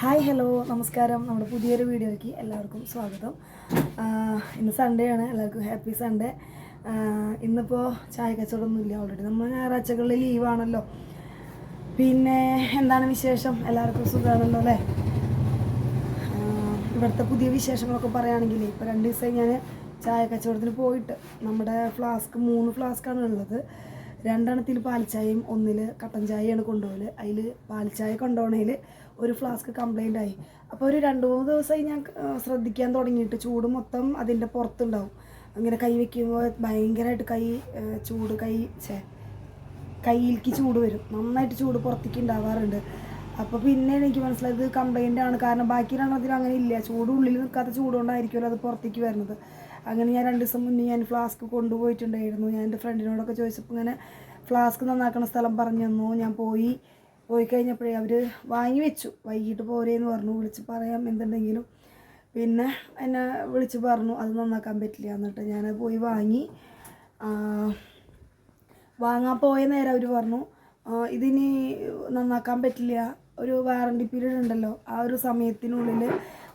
Hi hello നമസ്കാരം. നമ്മുടെ പുതിയൊരു വീഡിയോയ്ക്ക് എല്ലാവർക്കും സ്വാഗതം. ഇന്ന് സൺഡേ ആണ്. എല്ലാവർക്കും ഹാപ്പി സൺഡേ ഇന്നിപ്പോൾ ചായ കച്ചവടമൊന്നുമില്ല ഓൾറെഡി നമ്മൾ ഞായറാഴ്ചകളിൽ ലീവാണല്ലോ പിന്നെ എന്താണ് വിശേഷം? എല്ലാവർക്കും സുഖമാണല്ലോ അല്ലേ? ഇവിടുത്തെ പുതിയ വിശേഷങ്ങളൊക്കെ പറയുകയാണെങ്കിൽ ഇപ്പോൾ രണ്ട് ദിവസമായി ഞാൻ ചായ കച്ചവടത്തിന് പോയിട്ട്. നമ്മുടെ ഫ്ലാസ്ക് മൂന്ന് ഫ്ലാസ്ക്കാണ് ഉള്ളത്. രണ്ടെണ്ണത്തിൽ പാൽച്ചായയും ഒന്നിൽ കട്ടൻ ചായയാണ് കൊണ്ടുപോകൽ അതിൽ പാൽച്ചായ കൊണ്ടുപോകണതിൽ ഒരു ഫ്ലാസ്ക് കംപ്ലൈന്റ് ആയി. അപ്പോൾ ഒരു രണ്ട് മൂന്ന് ദിവസമായി ഞാൻ ശ്രദ്ധിക്കാൻ തുടങ്ങിയിട്ട് ചൂട് മൊത്തം അതിന്റെ പുറത്തുണ്ടാവും. അങ്ങനെ കൈ വെക്കുമ്പോൾ ഭയങ്കരമായിട്ട് കൈ ചൂട് കൈ ചേ കയ്യിലേക്ക് ചൂട് വരും. നന്നായിട്ട് ചൂട് പുറത്തേക്ക് ഉണ്ടാവാറുണ്ട്. അപ്പോൾ പിന്നെ എനിക്ക് മനസ്സിലായത് കംപ്ലൈന്റ് ആണ്. കാരണം ബാക്കി രണ്ടെണ്ണത്തിൽ അങ്ങനെ ഇല്ല. ചൂട് ഉള്ളിൽ നിൽക്കാത്ത ചൂടുകൊണ്ടായിരിക്കുമല്ലോ അത് പുറത്തേക്ക് വരുന്നത്. അങ്ങനെ ഞാൻ രണ്ട് ദിവസം മുന്നേ ഞാൻ ഫ്ലാസ്ക് കൊണ്ടുപോയിട്ടുണ്ടായിരുന്നു. ഞാൻ എന്റെ ഫ്രണ്ടിനോടൊക്കെ ചോദിച്ചപ്പോൾ ഇങ്ങനെ ഫ്ലാസ്ക് നന്നാക്കുന്ന സ്ഥലം പറഞ്ഞു തന്നു. ഞാൻ പോയി പോയി കഴിഞ്ഞപ്പോഴേ അവർ വാങ്ങി വെച്ചു. വൈകിട്ട് പോരേന്ന് പറഞ്ഞു. വിളിച്ച് പറയാം എന്തുണ്ടെങ്കിലും. പിന്നെ എന്നെ വിളിച്ച് പറഞ്ഞു അത് നന്നാക്കാൻ പറ്റില്ല എന്നിട്ട് ഞാൻ പോയി വാങ്ങി. വാങ്ങാൻ പോയ നേരം അവർ പറഞ്ഞു "ആ, ഇതിനി നന്നാക്കാൻ പറ്റില്ല. ഒരു വാറണ്ടി പീരീഡ് ഉണ്ടല്ലോ. ആ ഒരു സമയത്തിനുള്ളിൽ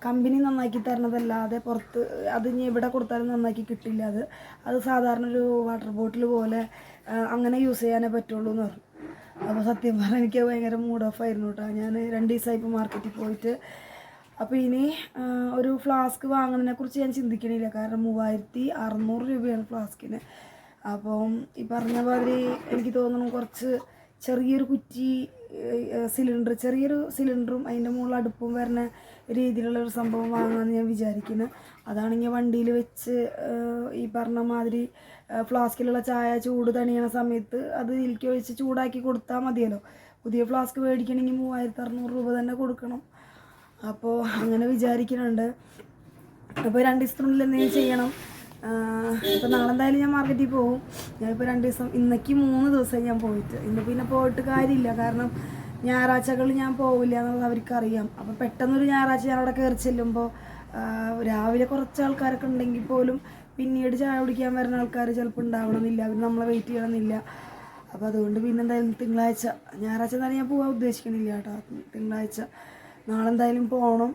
കമ്പനി നന്നാക്കി തരണതല്ലാതെ പുറത്ത് അത് ഇനി എവിടെ കൊടുത്താലും നന്നാക്കി കിട്ടില്ല അത്. അത് സാധാരണ ഒരു വാട്ടർ ബോട്ടിൽ പോലെ അങ്ങനെ യൂസ് ചെയ്യാനേ പറ്റുള്ളൂ എന്ന് പറഞ്ഞു. അപ്പോൾ സത്യം പറഞ്ഞാൽ എനിക്ക് ഭയങ്കര മൂഡ് ഓഫ് ആയിരുന്നു കേട്ടോ ഞാൻ രണ്ട് ദിവസമായി ഇപ്പോൾ മാർക്കറ്റിൽ പോയിട്ട്. അപ്പോൾ ഇനി ഒരു ഫ്ലാസ്ക് വാങ്ങുന്നതിനെ കുറിച്ച് ഞാൻ ചിന്തിക്കണില്ല. കാരണം മൂവായിരത്തി അറുന്നൂറ് രൂപയാണ് ഫ്ലാസ്കിന് അപ്പം ഈ പറഞ്ഞ മാതിരി എനിക്ക് തോന്നുന്നു കുറച്ച് ചെറിയൊരു കുറ്റി സിലിണ്ടർ ചെറിയൊരു സിലിണ്ടറും അതിന്റെ മുകളിൽ അടുപ്പും വരുന്ന രീതിയിലുള്ള ഒരു സംഭവം വാങ്ങാമെന്ന് ഞാൻ വിചാരിക്കുന്നു. അതാണെങ്കിൽ വണ്ടിയിൽ വെച്ച് ഈ പറഞ്ഞ മാതിരി ഫ്ലാസ്കിലുള്ള ചായ ചൂട് തണിയണ സമയത്ത് അത് ഇതിലേക്ക് ഒഴിച്ച് ചൂടാക്കി കൊടുത്താൽ മതിയല്ലോ. പുതിയ ഫ്ലാസ്ക് മേടിക്കണമെങ്കിൽ മൂവായിരത്തി അറുന്നൂറ് രൂപ തന്നെ കൊടുക്കണം. അപ്പോൾ അങ്ങനെ വിചാരിക്കുന്നുണ്ട്. അപ്പോൾ രണ്ട് ദിവസത്തിനുള്ളിൽ എന്തെങ്കിലും ചെയ്യണം. അപ്പോൾ നാളെ എന്തായാലും ഞാൻ മാർക്കറ്റിൽ പോകും ഞാനിപ്പോൾ രണ്ട് ദിവസം ഇന്നേക്ക് മൂന്ന് ദിവസമായി ഞാൻ പോയിട്ട്. ഇന്ന് പിന്നെ പോയിട്ട് കാര്യമില്ല. കാരണം ഞായറാഴ്ചകളിൽ ഞാൻ പോവില്ല എന്നുള്ളത് അവർക്കറിയാം. അപ്പോൾ പെട്ടെന്നൊരു ഞായറാഴ്ച ഞാൻ അവിടെ കയറി ചെല്ലുമ്പോൾ രാവിലെ കുറച്ച് ആൾക്കാരൊക്കെ ഉണ്ടെങ്കിൽ പോലും പിന്നീട് ചായ കുടിക്കാൻ വരുന്ന ആൾക്കാർ ചിലപ്പോൾ ഉണ്ടാവണമെന്നില്ല. അവർ നമ്മളെ വെയിറ്റ് ചെയ്യണമെന്നില്ല. അപ്പോൾ അതുകൊണ്ട് പിന്നെ എന്തായാലും തിങ്കളാഴ്ച ഞായറാഴ്ച തന്നെ ഞാൻ പോകാൻ ഉദ്ദേശിക്കണില്ല കേട്ടോ. തിങ്കളാഴ്ച നാളെ എന്തായാലും പോകണം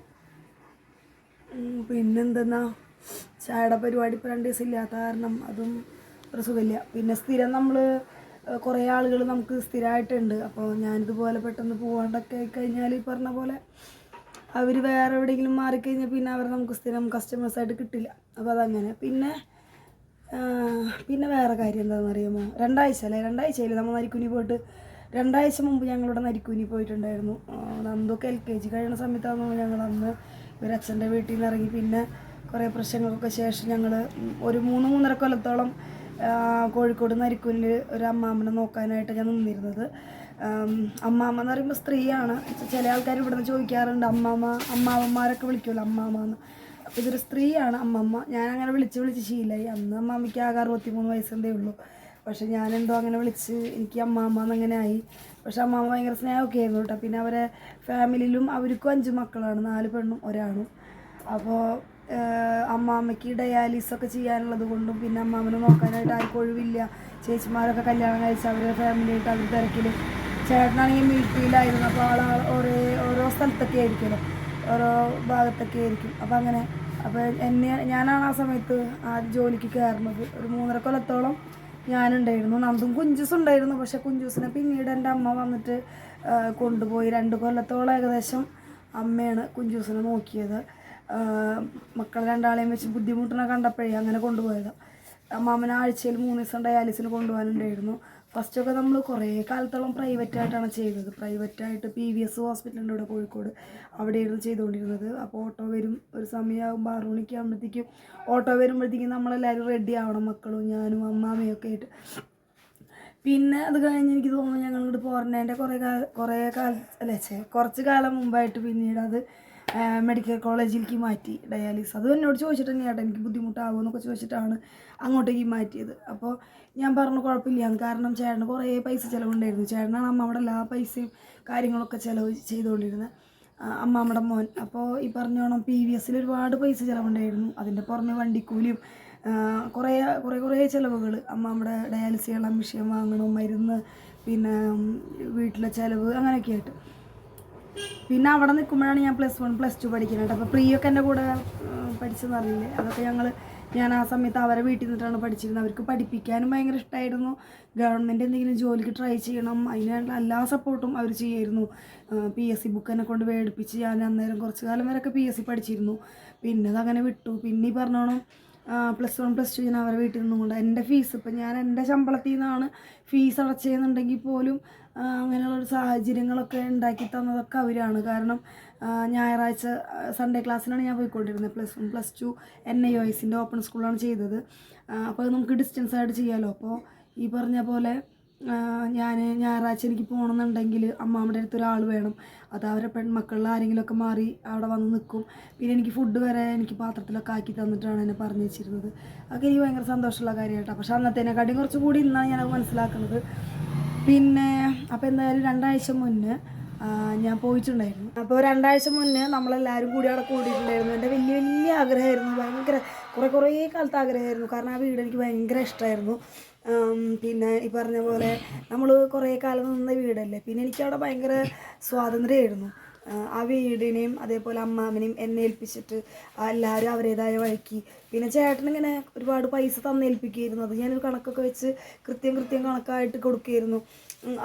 പിന്നെന്തെന്നാ? ചായയുടെ പരിപാടി ഇപ്പോൾ രണ്ട് ദിവസം ഇല്ലാത്ത കാരണം അതും ഒരു സുഖമില്ല. പിന്നെ സ്ഥിരം നമ്മൾ കുറേ ആളുകൾ നമുക്ക് സ്ഥിരമായിട്ടുണ്ട് അപ്പോൾ ഞാനിതുപോലെ പെട്ടെന്ന് പോകാണ്ടൊക്കെ കഴിഞ്ഞാൽ ഈ പറഞ്ഞ പോലെ അവർ വേറെ എവിടെയെങ്കിലും മാറിക്കഴിഞ്ഞാൽ പിന്നെ അവർ നമുക്ക് സ്ഥിരം കസ്റ്റമേഴ്സായിട്ട് കിട്ടില്ല. അപ്പോൾ അതങ്ങനെ. പിന്നെ പിന്നെ വേറെ കാര്യം എന്താണെന്ന് അറിയാമോ രണ്ടാഴ്ച അല്ലേ? രണ്ടാഴ്ചയിൽ നമ്മൾ നരിക്കുനി പോയിട്ട്? രണ്ടാഴ്ച മുമ്പ് ഞങ്ങളിവിടെ നരിക്കുനി പോയിട്ടുണ്ടായിരുന്നു. ആ, നന്ദൊക്കെ എൽ കെ ജി കഴിയുന്ന സമയത്താണ് ഞങ്ങൾ അന്ന് ഇവരച്ഛന്റെ വീട്ടിൽ നിന്ന് ഇറങ്ങി. പിന്നെ കുറേ പ്രശ്നങ്ങൾക്കൊക്കെ ശേഷം ഞങ്ങൾ ഒരു മൂന്ന് മൂന്നര കൊല്ലത്തോളം കോഴിക്കോട് നരിക്കുനിൽ ഒരു അമ്മാമ്മനെ നോക്കാനായിട്ട് ഞാൻ നിന്നിരുന്നത്. അമ്മാമ്മ എന്ന് പറയുമ്പോൾ സ്ത്രീയാണ്. ചില ആൾക്കാർ ഇവിടുന്ന് ചോദിക്കാറുണ്ട് അമ്മാമ്മ അമ്മാവന്മാരൊക്കെ വിളിക്കുമല്ലോ അമ്മാമ്മ എന്ന്. അപ്പോൾ ഇതൊരു സ്ത്രീയാണ് അമ്മമ്മ ഞാൻ അങ്ങനെ വിളിച്ച് വിളിച്ച് ശീലമായി അന്ന് അമ്മാമ്മയ്ക്ക് ആകെ അറുപത്തി മൂന്ന് വയസ്സെന്തേ ഉള്ളൂ. പക്ഷേ ഞാനെന്തോ അങ്ങനെ വിളിച്ച് എനിക്ക് അമ്മാമ്മ എന്നങ്ങനെ ആയി. പക്ഷെ അമ്മാമ്മ ഭയങ്കര സ്നേഹമൊക്കെ ആയിരുന്നു കേട്ടോ. പിന്നെ അവരെ ഫാമിലിയിലും അവർക്കും അഞ്ച് മക്കളാണ് നാല് പെണ്ണും ഒരാണും. അപ്പോൾ അമ്മാമ്മയ്ക്ക് ഡയാലിസൊക്കെ ചെയ്യാനുള്ളത് കൊണ്ടും പിന്നെ അമ്മാമ്മനെ നോക്കാനായിട്ട് ആർക്കും ഒഴിവില്ല. ചേച്ചിമാരൊക്കെ കല്യാണം കഴിച്ച് അവരുടെ ഫാമിലിയായിട്ട് അവർ തിരക്കിൽ ചേട്ടനാണെങ്കിൽ മിലിറ്ററിയിലായിരുന്നു അപ്പോൾ ആൾ ഓരോ ഓരോ സ്ഥലത്തൊക്കെ ആയിരിക്കുമല്ലോ ഓരോ ഭാഗത്തൊക്കെ ആയിരിക്കും. അപ്പോൾ അങ്ങനെ അപ്പോൾ എന്നെ ഞാനാണ് ആ സമയത്ത് ആദ്യം ജോലിക്ക് കയറുന്നത്. ഒരു മൂന്നര കൊല്ലത്തോളം ഞാനുണ്ടായിരുന്നു. നന്ദും കുഞ്ചൂസ് ഉണ്ടായിരുന്നു. പക്ഷെ കുഞ്ചൂസിനെ പിന്നീട് എന്റെ അമ്മ വന്നിട്ട് കൊണ്ടുപോയി. രണ്ട് കൊല്ലത്തോളം ഏകദേശം അമ്മയാണ് കുഞ്ചൂസിനെ നോക്കിയത്. ആ, മക്കളെ രണ്ടാളെയും വെച്ച് ബുദ്ധിമുട്ടിനെ കണ്ടപ്പോഴേ അങ്ങനെ കൊണ്ടുപോയതാണ് അമ്മാമൻ ആഴ്ചയിൽ മൂന്ന് ദിവസം ഡയാലിസിന് കൊണ്ടുപോകാനുണ്ടായിരുന്നു. ഫസ്റ്റൊക്കെ നമ്മൾ കുറേ കാലത്തോളം പ്രൈവറ്റായിട്ടാണ് ചെയ്തത്. പ്രൈവറ്റായിട്ട് പി വി എസ് ഹോസ്പിറ്റലുണ്ട് ഇവിടെ കോഴിക്കോട്. അവിടെയായിരുന്നു ചെയ്തുകൊണ്ടിരുന്നത്. അപ്പോൾ ഓട്ടോ വരും ഒരു സമയമാകുമ്പോൾ ആറു മണിക്ക് ആകുമ്പോഴത്തേക്കും ഓട്ടോ വരുമ്പോഴത്തേക്കും നമ്മളെല്ലാവരും റെഡി ആവണം. മക്കളും ഞാനും അമ്മാമ്മയും ഒക്കെ ആയിട്ട്. പിന്നെ അത് കഴിഞ്ഞ് എനിക്ക് തോന്നുന്നു ഞങ്ങൾ ഇങ്ങോട്ട് പോരണേന്റെ കുറേ കാല കുറേ കാല അല്ലേ ചേ കുറച്ച് കാലം മുമ്പായിട്ട് പിന്നീട് അത് മെഡിക്കൽ കോളേജിലേക്ക് മാറ്റി ഡയാലിസ് അതും എന്നോട് ചോദിച്ചിട്ട് ചേട്ടാ എനിക്ക് ബുദ്ധിമുട്ടാകുമോ എന്നൊക്കെ ചോദിച്ചിട്ടാണ് അങ്ങോട്ടേക്ക് മാറ്റിയത്. അപ്പോൾ ഞാൻ പറഞ്ഞു കുഴപ്പമില്ല. കാരണം ചേട്ടന് കുറേ പൈസ ചിലവുണ്ടായിരുന്നു. ചേട്ടനാണ് അമ്മയുടെ എല്ലാ പൈസയും കാര്യങ്ങളൊക്കെ ചിലവ് ചെയ്തുകൊണ്ടിരുന്നത്. അമ്മാമ്മയുടെ മോൻ. അപ്പോൾ ഈ പറഞ്ഞോണം പി വി എസിൽ ഒരുപാട് പൈസ ചിലവുണ്ടായിരുന്നു. അതിന്റെ പുറമെ വണ്ടിക്കൂലിയും കുറേ കുറേ കുറേ ചിലവുകൾ. അമ്മാമ്മയുടെ ഡയാലിസ് ചെയ്യാനുള്ള വിഷയം വാങ്ങണം മരുന്ന് പിന്നെ വീട്ടിലെ ചിലവ് അങ്ങനെയൊക്കെ ആയിട്ട് പിന്നെ അവിടെ നിൽക്കുമ്പോഴാണ് ഞാൻ പ്ലസ് വൺ പ്ലസ് ടു പഠിക്കുന്നത് അപ്പോൾ പ്രിയൊക്കെ എന്റെ കൂടെ പഠിച്ചെന്ന് അറിയില്ലേ അതൊക്കെ ഞങ്ങൾ ഞാൻ ആ സമയത്ത് അവരെ വീട്ടിൽ നിന്നിട്ടാണ് പഠിച്ചിരുന്നത്. അവർക്ക് പഠിപ്പിക്കാനും ഭയങ്കര ഇഷ്ടമായിരുന്നു ഗവൺമെന്റ് എന്തെങ്കിലും ജോലിക്ക് ട്രൈ ചെയ്യണം. അതിനുള്ള എല്ലാ സപ്പോർട്ടും അവർ ചെയ്യായിരുന്നു. പി എസ് സി ബുക്ക് എന്നെ കൊണ്ട് മേടിപ്പിച്ച് ഞാൻ അന്നേരം കുറച്ച് കാലം വരെയൊക്കെ പി എസ് സി പഠിച്ചിരുന്നു. പിന്നെ അതങ്ങനെ വിട്ടു. പിന്നെ ഈ പറഞ്ഞോണം പ്ലസ് വൺ പ്ലസ് ടു ഞാൻ അവരുടെ വീട്ടിൽ നിന്നും കൊണ്ട് എന്റെ ഫീസ് ഇപ്പം ഞാൻ എന്റെ ശമ്പളത്തിൽ നിന്നാണ് ഫീസ് അടച്ചതെന്നുണ്ടെങ്കിൽ പോലും അങ്ങനെയുള്ള സാഹചര്യങ്ങളൊക്കെ ഉണ്ടാക്കി തന്നതൊക്കെ അവരാണ്. കാരണം ഞായറാഴ്ച സൺഡേ ക്ലാസ്സിലാണ് ഞാൻ പോയിക്കൊണ്ടിരുന്നത്. Plus one plus two N I O open സ്കൂളാണ് ചെയ്തത്. അപ്പോൾ നമുക്ക് ഡിസ്റ്റൻസ് ആയിട്ട് ചെയ്യാമല്ലോ അപ്പോൾ ഈ പറഞ്ഞ പോലെ ഞാൻ ഞായറാഴ്ച എനിക്ക് പോകണമെന്നുണ്ടെങ്കിൽ അമ്മാമ്മയുടെ അടുത്ത് ഒരാൾ വേണം. അത് അവരെ പെൺമക്കളിൽ ആരെങ്കിലുമൊക്കെ മാറി അവിടെ വന്ന് നിൽക്കും. പിന്നെ എനിക്ക് ഫുഡ് വരെ എനിക്ക് പാത്രത്തിലൊക്കെ ആക്കി തന്നിട്ടാണ് എന്നെ പറഞ്ഞു വെച്ചിരുന്നത്. അതൊക്കെ എനിക്ക് ഭയങ്കര സന്തോഷമുള്ള കാര്യമായിട്ടാണ് പക്ഷെ അന്നത്തേനെക്കാട്ടിയും കുറച്ച് കൂടി ഇന്നാണ് ഞാനത് മനസ്സിലാക്കുന്നത്. പിന്നെ അപ്പോൾ എന്തായാലും രണ്ടാഴ്ച മുന്നേ ഞാൻ പോയിട്ടുണ്ടായിരുന്നു. അപ്പോൾ രണ്ടാഴ്ച മുന്നേ നമ്മളെല്ലാവരും കൂടി അവിടെ കൂടിയിട്ടുണ്ടായിരുന്നു. എന്റെ വലിയ വലിയ ആഗ്രഹമായിരുന്നു. ഭയങ്കര കുറേ കുറേ കാലത്ത് ആഗ്രഹമായിരുന്നു. കാരണം ആ വീട് എനിക്ക് ഭയങ്കര ഇഷ്ടമായിരുന്നു. പിന്നെ ഈ പറഞ്ഞ പോലെ നമ്മൾ കുറേ കാലം നിന്ന വീടല്ലേ? പിന്നെ എനിക്കവിടെ ഭയങ്കര സ്വാതന്ത്ര്യമായിരുന്നു. ആ, വീടിനെയും അതേപോലെ അമ്മാവിനെയും എന്നെ ഏൽപ്പിച്ചിട്ട് എല്ലാവരും അവരുടേതായ വഴിക്ക്. പിന്നെ ചേട്ടനിങ്ങനെ ഒരുപാട് പൈസ തന്നേൽപ്പിക്കുകയായിരുന്നു. അത് ഞാനൊരു കണക്കൊക്കെ വെച്ച് കൃത്യം കൃത്യം കണക്കായിട്ട് കൊടുക്കുകയായിരുന്നു.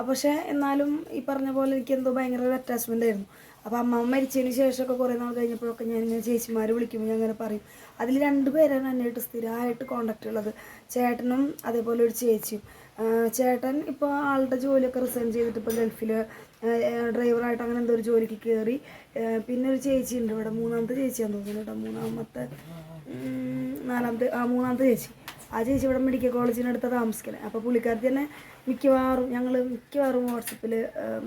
പക്ഷേ എന്നാലും ഈ പറഞ്ഞ പോലെ എനിക്ക് എന്തോ ഭയങ്കര ഒരു അറ്റാച്ച്മെന്റ് ആയിരുന്നു. അപ്പോൾ അമ്മ മരിച്ചതിന് ശേഷമൊക്കെ കുറേ നാൾ കഴിഞ്ഞപ്പോഴൊക്കെ ഞാൻ ഇങ്ങനെ ചേച്ചിമാർ വിളിക്കുമ്പോൾ ഞാൻ അങ്ങനെ പറയും. അതിൽ രണ്ട് പേരാണ് എന്നായിട്ട് സ്ഥിരമായിട്ട് കോണ്ടാക്റ്റ് ഉള്ളത്. ചേട്ടനും അതേപോലെ ഒരു ചേച്ചിയും. ചേട്ടൻ ഇപ്പോൾ ആളുടെ ജോലിയൊക്കെ റിസൈൻ ചെയ്തിട്ട് ഇപ്പോൾ ഗൾഫിൽ ഡ്രൈവറായിട്ട് അങ്ങനെ എന്തോ ഒരു ജോലിക്ക് കയറി പിന്നെ ഒരു ചേച്ചി ഉണ്ട് ഇവിടെ. മൂന്നാമത്തെ ചേച്ചിയാന്ന് തോന്നുന്നു കേട്ടോ. മൂന്നാമത്തെ നാലാമത്തെ ആ മൂന്നാമത്തെ ചേച്ചി. ആ ചേച്ചി ഇവിടെ മെഡിക്കൽ കോളേജിനടുത്ത് താമസിക്കുന്നത് അപ്പോൾ പുള്ളിക്കാരത്തി തന്നെ മിക്കവാറും ഞങ്ങൾ മിക്കവാറും വാട്സപ്പിൽ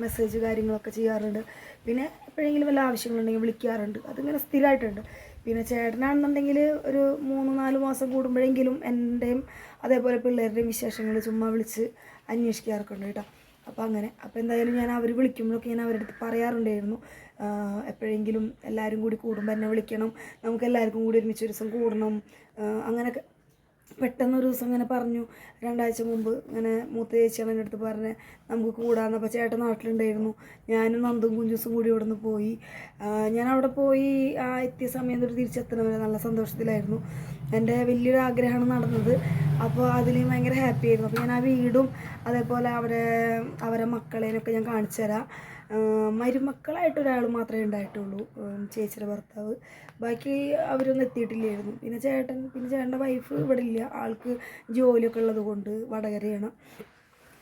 മെസ്സേജ് കാര്യങ്ങളൊക്കെ ചെയ്യാറുണ്ട്. പിന്നെ എപ്പോഴെങ്കിലും വല്ല ആവശ്യങ്ങളുണ്ടെങ്കിൽ വിളിക്കാറുണ്ട്. അതിങ്ങനെ സ്ഥിരമായിട്ടുണ്ട് പിന്നെ ചേട്ടനാണെന്നുണ്ടെങ്കിൽ ഒരു മൂന്ന് നാല് മാസം കൂടുമ്പോഴെങ്കിലും എന്റെയും അതേപോലെ പിള്ളേരുടെയും വിശേഷങ്ങൾ ചുമ്മാ വിളിച്ച് അന്വേഷിക്കാറൊക്കെ ഉണ്ട് കേട്ടോ. അപ്പോൾ അങ്ങനെ. അപ്പോൾ എന്തായാലും ഞാൻ അവർ വിളിക്കുമ്പോഴൊക്കെ ഞാൻ അവരുടെ അടുത്ത് പറയാറുണ്ടായിരുന്നു. എപ്പോഴെങ്കിലും എല്ലാവരും കൂടി കൂടുമ്പോൾ എന്നെ വിളിക്കണം. നമുക്ക് എല്ലാവർക്കും കൂടി ഒരുമിച്ച് ഒരു ദിവസം കൂടണം. അങ്ങനെയൊക്കെ പെട്ടെന്ന് ഒരു ദിവസം ഇങ്ങനെ പറഞ്ഞു. രണ്ടാഴ്ച മുമ്പ് ഇങ്ങനെ മൂത്ത ചേച്ചിയാണ് എന്റെ അടുത്ത് പറഞ്ഞ് നമുക്ക് കൂടാന്ന്. അപ്പോൾ ചേട്ടൻ നാട്ടിലുണ്ടായിരുന്നു. ഞാനും നന്ദും കുഞ്ചുസും കൂടി ഇവിടെ നിന്ന് പോയി ഞാൻ അവിടെ പോയി ആ എത്തിയ സമയം ഒരു തിരിച്ചെത്തണവരെ നല്ല സന്തോഷത്തിലായിരുന്നു. എന്റെ വലിയൊരു ആഗ്രഹമാണ് നടന്നത്. അപ്പോൾ അതിൽ ഭയങ്കര ഹാപ്പി ആയിരുന്നു. അപ്പോൾ ഞാൻ ആ വീടും അതേപോലെ അവരെ അവരെ മക്കളേനൊക്കെ ഞാൻ കാണിച്ചു തരാം മരുമക്കളായിട്ട് ഒരാൾ മാത്രമേ ഉണ്ടായിട്ടുള്ളൂ ചേച്ചിയുടെ ഭർത്താവ്. ബാക്കി അവരൊന്നും എത്തിയിട്ടില്ലായിരുന്നു. പിന്നെ ചേട്ടൻ പിന്നെ ചേട്ടന്റെ വൈഫ് ഇവിടെ ഇല്ല. ആൾക്ക് ജോലിയൊക്കെ ഉള്ളത് കൊണ്ട് വടകരയാണ്.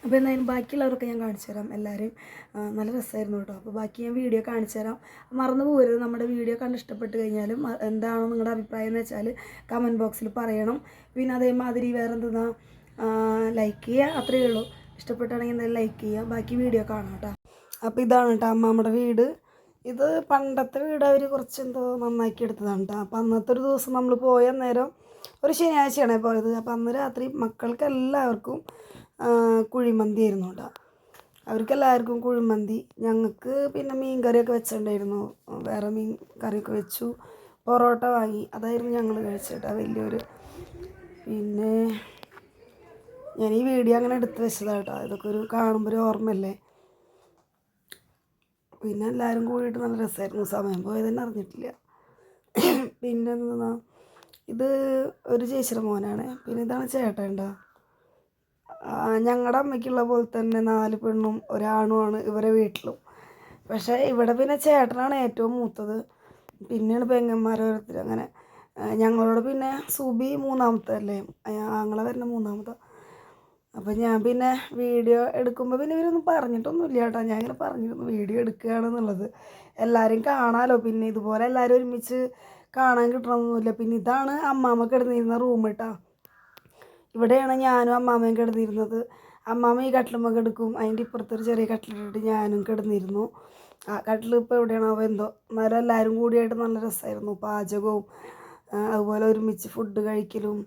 അപ്പോൾ എന്തായാലും ബാക്കിയുള്ളവരൊക്കെ ഞാൻ കാണിച്ചു തരാം എല്ലാവരെയും. നല്ല രസമായിരുന്നു കേട്ടോ. അപ്പോൾ ബാക്കി ഞാൻ വീഡിയോ കാണിച്ചു തരാം. മറന്നു പോകരുത്. നമ്മുടെ വീഡിയോ കണ്ട് ഇഷ്ടപ്പെട്ട് കഴിഞ്ഞാലും എന്താണോ നിങ്ങളുടെ അഭിപ്രായം എന്ന് വെച്ചാൽ കമന്റ് ബോക്സിൽ പറയണം. പിന്നെ അതേമാതിരി വേറെ എന്തെന്നാ ലൈക്ക് ചെയ്യുക. അത്രയേ ഉള്ളൂ. ഇഷ്ടപ്പെട്ടാണെങ്കിൽ എന്തായാലും ലൈക്ക് ചെയ്യുക. ബാക്കി വീഡിയോ കാണാം കേട്ടോ. അപ്പോൾ ഇതാണ് കേട്ടോ അമ്മാമ്മയുടെ വീട്. ഇത് പണ്ടത്തെ വീട് അവർ കുറച്ച് എന്തോ നന്നാക്കി എടുത്തതാണ് കേട്ടോ. അപ്പോൾ അന്നത്തെ ഒരു ദിവസം നമ്മൾ പോയ നേരം ഒരു ശനിയാഴ്ചയാണ് പോയത്. അപ്പോൾ അന്ന് രാത്രി മക്കൾക്ക് എല്ലാവർക്കും കുഴിമന്തി ആയിരുന്നു കേട്ടോ. അവർക്കെല്ലാവർക്കും കുഴിമന്തി. ഞങ്ങൾക്ക് പിന്നെ മീൻ കറിയൊക്കെ വെച്ചിട്ടുണ്ടായിരുന്നു. വേറെ മീൻ കറിയൊക്കെ വെച്ചു. പൊറോട്ട വാങ്ങി. അതായിരുന്നു ഞങ്ങൾ കഴിച്ചേട്ടാ വലിയൊരു. പിന്നെ ഞാൻ ഈ വീഡിയോ അങ്ങനെ എടുത്ത് വെച്ചതാണ് കേട്ടോ. ഇതൊക്കെ ഒരു കാണുമ്പോൾ ഒരു ഓർമ്മയല്ലേ? പിന്നെ എല്ലാവരും കൂടിയിട്ട് നല്ല രസമായിരുന്നു. സമയം പോയത് തന്നെ അറിഞ്ഞിട്ടില്ല. പിന്നെ എന്താ ഇത് ഒരു ചേച്ചിയുടെ മോനാണ്. പിന്നെ ഇതാണ് ചേട്ടേണ്ട ഞങ്ങളുടെ അമ്മയ്ക്കുള്ള പോലെ തന്നെ നാല് പെണ്ണും ഒരാണുമാണ് ഇവരെ വീട്ടിലും. പക്ഷേ ഇവിടെ പിന്നെ ചേട്ടനാണ് ഏറ്റവും മൂത്തത്. പിന്നെയാണ് പെങ്ങന്മാരോരത്തിൽ അങ്ങനെ ഞങ്ങളോട് പിന്നെ സുബി മൂന്നാമത്തെ അല്ലേ ആങ്ങളെ വരുന്ന മൂന്നാമത്തെ അപ്പം ഞാൻ പിന്നെ വീഡിയോ എടുക്കുമ്പോൾ പിന്നെ ഇവരൊന്നും പറഞ്ഞിട്ടൊന്നുമില്ല കേട്ടോ ഞാൻ ഇങ്ങനെ പറഞ്ഞിരുന്നു വീഡിയോ എടുക്കുകയാണെന്നുള്ളത്. എല്ലാവരും കാണാമല്ലോ പിന്നെ ഇതുപോലെ എല്ലാവരും ഒരുമിച്ച് കാണാൻ കിട്ടണമെന്നൊന്നുമില്ല പിന്നെ ഇതാണ് അമ്മാമ്മ കിടന്നിരുന്ന റൂം കേട്ടോ ഇവിടെയാണ് ഞാനും അമ്മാമ്മയും കിടന്നിരുന്നത്. അമ്മാമ്മ ഈ കട്ടിലുമ്മ എടുക്കും. അതിന്റെ ഇപ്പുറത്തൊരു ചെറിയ കട്ടിലിട്ടിട്ട് ഞാനും കിടന്നിരുന്നു. ആ കട്ടിൽ ഇപ്പോൾ എവിടെയാണോ എന്തോ. എന്നാലും എല്ലാവരും കൂടിയായിട്ട് നല്ല രസമായിരുന്നു. പാചകവും അതുപോലെ ഒരുമിച്ച് ഫുഡ് കഴിക്കലും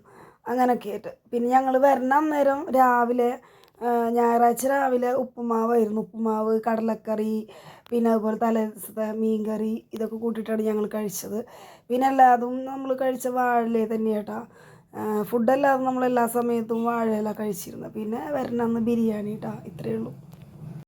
അങ്ങനെയൊക്കെ ആയിട്ട് പിന്നെ ഞങ്ങൾ വരണ അന്നേരം രാവിലെ ഞായറാഴ്ച രാവിലെ ഉപ്പുമാവായിരുന്നു. ഉപ്പുമാവ് കടലക്കറി പിന്നെ അതുപോലെ തലേ ദിവസത്തെ മീൻ കറി ഇതൊക്കെ കൂട്ടിയിട്ടാണ് ഞങ്ങൾ കഴിച്ചത്. പിന്നെ അല്ലാതും നമ്മൾ കഴിച്ച വാഴല തന്നെ ഏട്ടാ ഫുഡല്ലാതെ നമ്മൾ എല്ലാ സമയത്തും വാഴയില കഴിച്ചിരുന്നത് പിന്നെ വരണ അന്ന് ബിരിയാണി കേട്ടോ ഇത്രയേ ഉള്ളൂ.